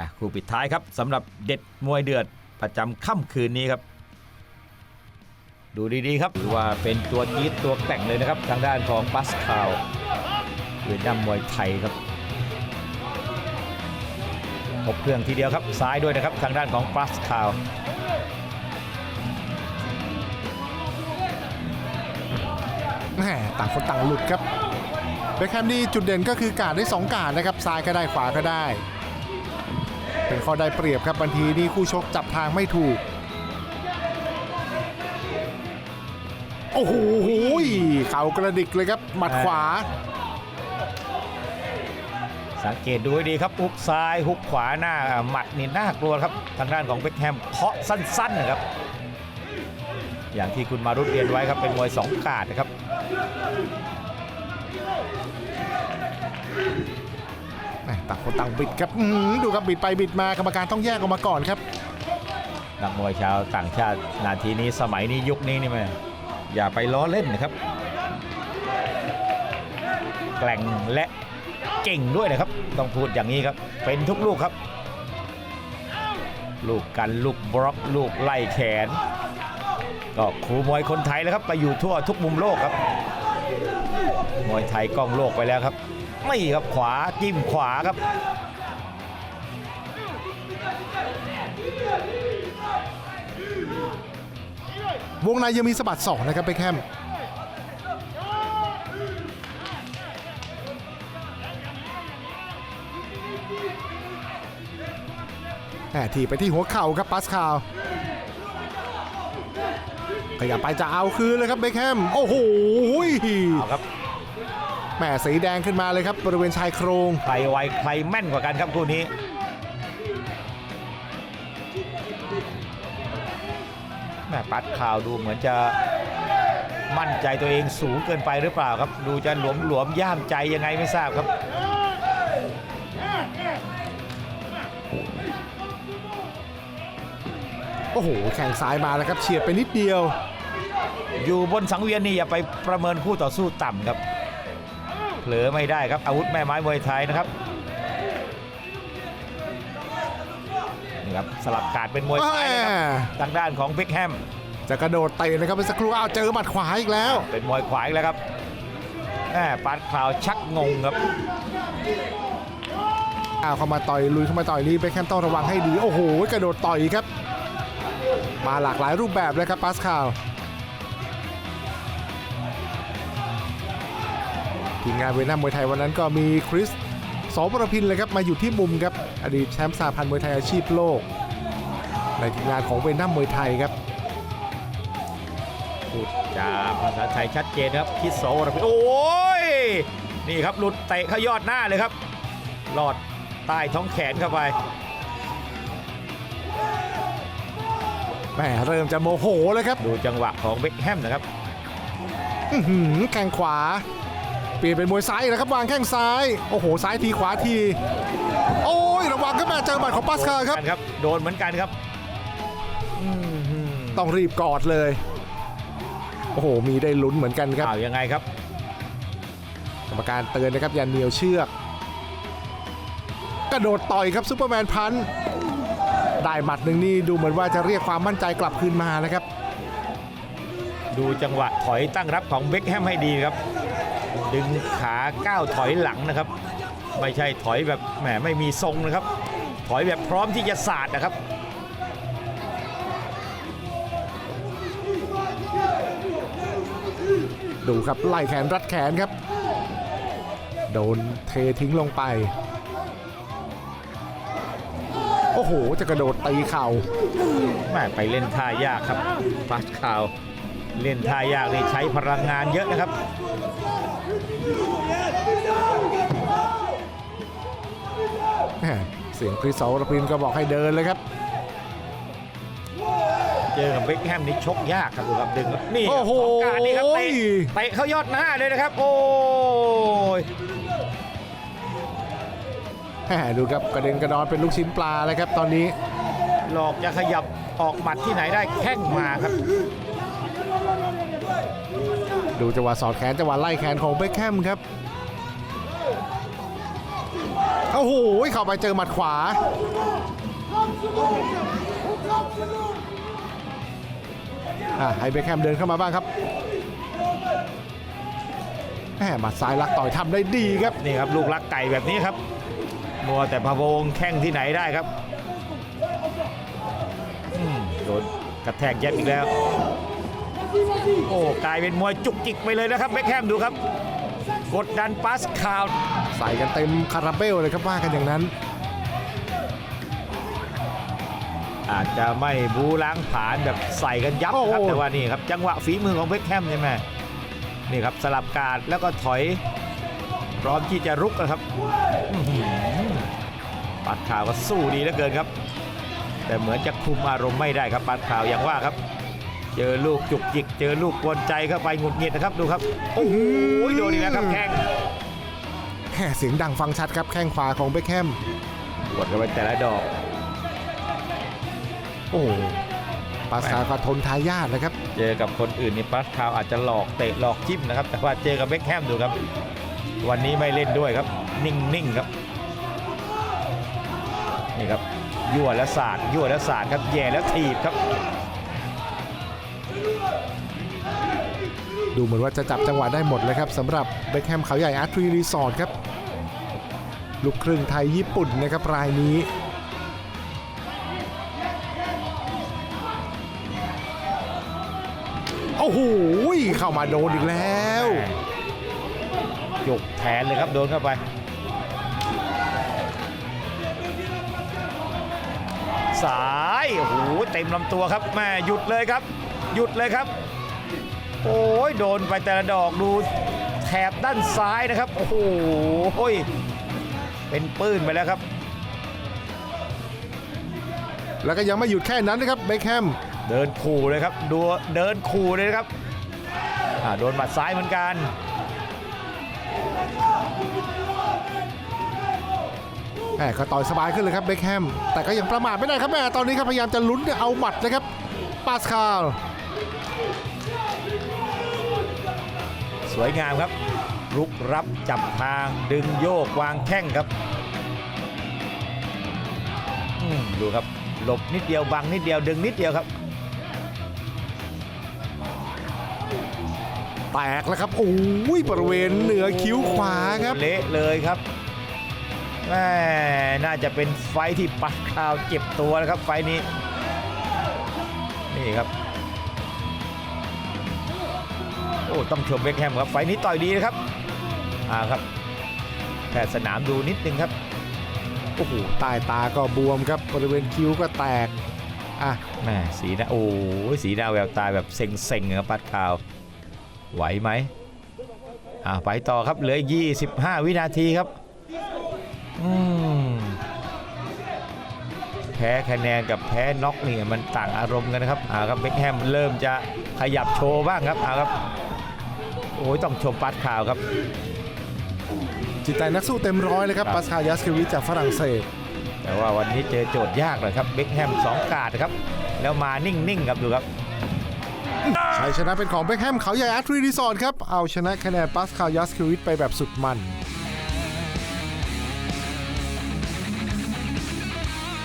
อะคู่ปิดท้ายครับสำหรับเด็ดมวยเดือดประจำค่ำคืนนี้ครับ ดูดีๆครับถือว่าเป็นตัวจี๊ดตัวแกร่งเลยนะครับ ทางด้านของปัสคาวเวียดนามมวยไทยครับครบเครื่องทีเดียวครับซ้ายด้วยนะครับทางด้านของปัสคาวแหมต่างคนต่างหลุดครับเบคแฮมนี่จุดเด่นก็คือการได้สองการนะครับซ้ายก็ได้ขวาก็ได้ เป็นข้อได้เปรียบครับบางทีนี่คู่ชกจับทางไม่ถูก โอ้โหเข่ากระดิกเลยครับหมัดขวา สังเกตดูให้ดีครับฮุกซ้ายฮุกขวาหน้าหมัดนี่น่ากลัวครับทางด้านของเบคแฮมเคาะสั้นๆนะครับ อย่างที่คุณมารุตเรียนไว้ครับเป็นมวยสองกาดนะครับ ต่างคนต่างบิดครับดูครับบิดไปบิดมากรรมการต้องแยกออกมาก่อนครับ นักมวยชาวต่างชาตินาทีนี้สมัยนี้ยุคนี้นี่แม่อย่าไปล้อเล่นนะครับ แกร่งและเก่งด้วยนะครับ ต้องพูดอย่างนี้ครับ เป็นทุกลูกครับ ลูกกันลูกบล็อกลูกไล่แขน ก็ครูมวยคนไทยแล้วครับ ไปอยู่ทั่วทุกมุมโลกครับ มวยไทยกล้องโลกไปแล้วครับ ไม่ครับขวาจิ้มขวาครับ วงในยังมีสะบัดสองนะครับเบคแฮมแหมทีไปที่หัวเข่าครับปัสคาวขยับไปจะเอาคืนเลยครับเบคแฮมโอ้โหเอาครับ แหมสีแดงขึ้นมาเลยครับบริเวณชายโครง ใครไวใครแม่นกว่ากันครับคู่นี้ แม่ปัดข่าวดูเหมือนจะมั่นใจตัวเองสูงเกินไปหรือเปล่าครับ ดูจะหลวมหลวมๆย่ามใจยังไงไม่ทราบครับ โอ้โห แข่งซ้ายมาแล้วครับเฉียดไปนิดเดียว อยู่บนสังเวียนนี่อย่าไปประเมินคู่ต่อสู้ต่ำครับ เผลอไม่ได้ครับอาวุธแม่ไม้มวยไทยนะครับนี่ครับสลับการดเป็นมวยซ้ายนะครับทางด้านของเบคแฮมจะกระโดดเตะนะครับเป็นสักครู่อ้าวเจอหมัดขวาอีกแล้ว เป็นมวยขวาอีกแล้วครับแหมปาดข่าวชักงงครับอ้าวเข้ามาต่อยลุยเข้ามาต่อยนี่เบคแฮมต้องระวังให้ดีโอ้โหกระโดดต่อยครับ มาหลากหลายรูปแบบเลยครับปาสคาล ทีมงานเวียดนามมวยไทยวันนั้นก็มีคริสสอประพินเลยครับมาอยู่ที่มุมครับอดีตแชมป์สาพันธ์มวยไทยอาชีพโลก ในทีมงานของเวียดนามมวยไทยครับพูดจาภาษาไทยชัดเจนครับคิดโสวรพิโอ้ยนี่ครับหลุดเตะเข้ายอดหน้าเลยครับลอดใต้ท้องแขนเข้าไปแหมเริ่มจะโมโหเลยครับ ดูจังหวะของเบคแฮมนะครับอื้อหือแข้งขวา เปลี่ยนเป็นมวยซ้ายอีกแล้วครับวางแข้งซ้าย โอ้โหซ้ายทีขวาที โอ้ยระวังครับแม่เจอหมัดของปัสคาลครับ ครับ โดนเหมือนกันครับอื้อหือต้องรีบกอดเลย โอ้โห มีได้ลุ้นเหมือนกันครับ อ้าวยังไงครับกรรมการเตือนนะครับอย่าเหนียวเชือก กระโดดต่อยครับซูเปอร์แมนพันธ์ได้หมัดหนึ่งนี่ดูเหมือนว่าจะเรียกความมั่นใจกลับคืนมานะครับ ดูจังหวะถอยตั้งรับของเบคแฮมให้ดีครับ ดึงขาก้าวถอยหลังนะครับ ไม่ใช่ถอยแบบแหมไม่มีทรงนะครับ ถอยแบบพร้อมที่จะสาดนะครับดูครับไล่แขนรัดแขนครับ โดนเททิ้งลงไป โอ้โห จะกระโดดตีเข่าแม่ไปเล่นท่ายากครับปาสคาว เล่นท่ายากนี่ใช้พลังงานเยอะนะครับแหม่เสียงคริสเสารพินก็บอกให้เดินเลยครับ เจอกับเบคแฮมนี่ชกยากครับดูครับดึงครับนี่โอ้โหสงการนี่ครับเตะเตะเข้ายอดหน้าเลยนะครับ โอ้ยแหม่ดูครับกระเด็นกระดอนเป็นลูกชิ้นปลาเลยครับตอนนี้ หลอกจะขยับออกหมัดที่ไหนได้แข้งมาครับ ดูจังหวะสอดแขนจังหวะไล่แขนของเบคแฮมครับโอ้โอ้โหเข้าไปเจอหมัดขวาอะให้เบคแฮมเดินเข้ามาบ้างครับแหมหมัดซ้ายลักต่อยทำได้ดีครับ นี่ครับ ลูกลักไก่แบบนี้ครับ มัวแต่พะวงแข้งที่ไหนได้ครับอืมโดนกระแทกเย็บอีกแล้ว โอ้กลายเป็นมวยจุกจิกไปเลยนะครับเบคแฮมดูครับ กดดันปาสคาลใส่กันเต็มคาราเบลเลยครับว่ากันอย่างนั้น อาจจะไม่บูล้างผลาญแบบใส่กันยับนะครับโอ้โหแต่ว่านี่ครับ จังหวะฝีมือของเบคแฮมใช่ไหมนี่ครับสลับการดแล้วก็ถอยพร้อมที่จะรุกนะครับอื้อหือปัดข่าวก็สู้ดีเหลือเกินครับ แต่เหมือนจะคุมอารมณ์ไม่ได้ครับปัดข่าวอย่างว่าครับ เจอลูกจุกจิก เจอลูกกวนใจเข้าไปหงุดหงิดนะครับดูครับ โอ้โหโดนอีกแล้วครับแข้งแหมเสียงดังฟังชัดครับแข้งขวาของเบคแฮมกดเข้าไปแต่ละดอก โอ้โหปาสคาลก็ทนทายาทนะครับ เจอกับคนอื่นนี่ปัดข่าวอาจจะหลอกเตะหลอกจิ้มนะครับ แต่ว่าเจอกับเบคแฮมดูครับ วันนี้ไม่เล่นด้วยครับ นิ่งๆครับ นี่ครับยั่วและศาสตร์ยั่วและศาสตร์ครับแย่แล้วถีบครับ ดูเหมือนว่าจะจับจังหวะได้หมดเลยครับสำหรับเบคแฮมเขาใหญ่อาร์ทรีรีสอร์ทครับลูกครึ่งไทยญี่ปุ่นนะครับรายนี้โอ้โหเข้ามาโดนอีกแล้วยกแทนเลยครับโดนเข้าไป สายโอ้โหเต็มลำตัวครับแม่หยุดเลยครับ หยุดเลยครับ โอ้ยโดนไปแต่ละดอกดูแถบด้านซ้ายนะครับ โอ้โหเป็นปื้นไปแล้วครับ แล้วก็ยังไม่หยุดแค่นั้นนะครับเบคแฮมเดินขู่เลยครับดูเดินขู่เลยนะครับอ่าโดนหมัดซ้ายเหมือนกันแหมก็ต่อยสบายขึ้นเลยครับเบคแฮมแต่ก็ยังประมาทไม่ได้ครับแม่ตอนนี้ครับพยายามจะลุ้นเอาหมัดนะครับปาสคาล สวยงามครับ รุกรับจับทางดึงโยกวางแข้งครับอืมดูครับหลบนิดเดียวบังนิดเดียวดึงนิดเดียวครับ แตกแล้วครับโอ้ยบริเวณเหนือคิ้วขวาครับเละเลยครับแม่น่าจะเป็นไฟท์ที่ปัดข่าวเจ็บตัวนะครับไฟท์นี้ นี่ครับ โอ้ต้องชมเบคแฮมครับไฟท์นี้ต่อยดีนะครับอ่าครับแพทย์สนามดูนิดนึงครับโอ้โหใต้ตาก็บวมครับบริเวณคิ้วก็แตกอะแม่สีหน้าโอ้ยสีหน้าแววตาแบบเซ็งๆครับปัดข่าว ไหวไหมอ่าไปต่อครับเหลืออีก25 วินาทีครับอืมแพ้คะแนนกับแพ้น็อกนี่มันต่างอารมณ์กันนะครับอ่าครับเบคแฮมเริ่มจะขยับโชว์บ้างครับอ่าครับ โอ้ยต้องชมปัดข่าวครับ จิตใจนักสู้เต็มร้อยเลยครับครับปาสคาลยัสคิวิชจากฝรั่งเศส แต่ว่าวันนี้เจอโจทย์ยากเลยครับเบคแฮมสองกาดครับ แล้วมานิ่งๆครับดูครับ ชัยชนะเป็นของเบคแฮมเขาใหญ่อาร์ทรีรีสอร์ทครับ เอาชนะคะแนนปาสคาลยัสคิวิชไปแบบสุดมัน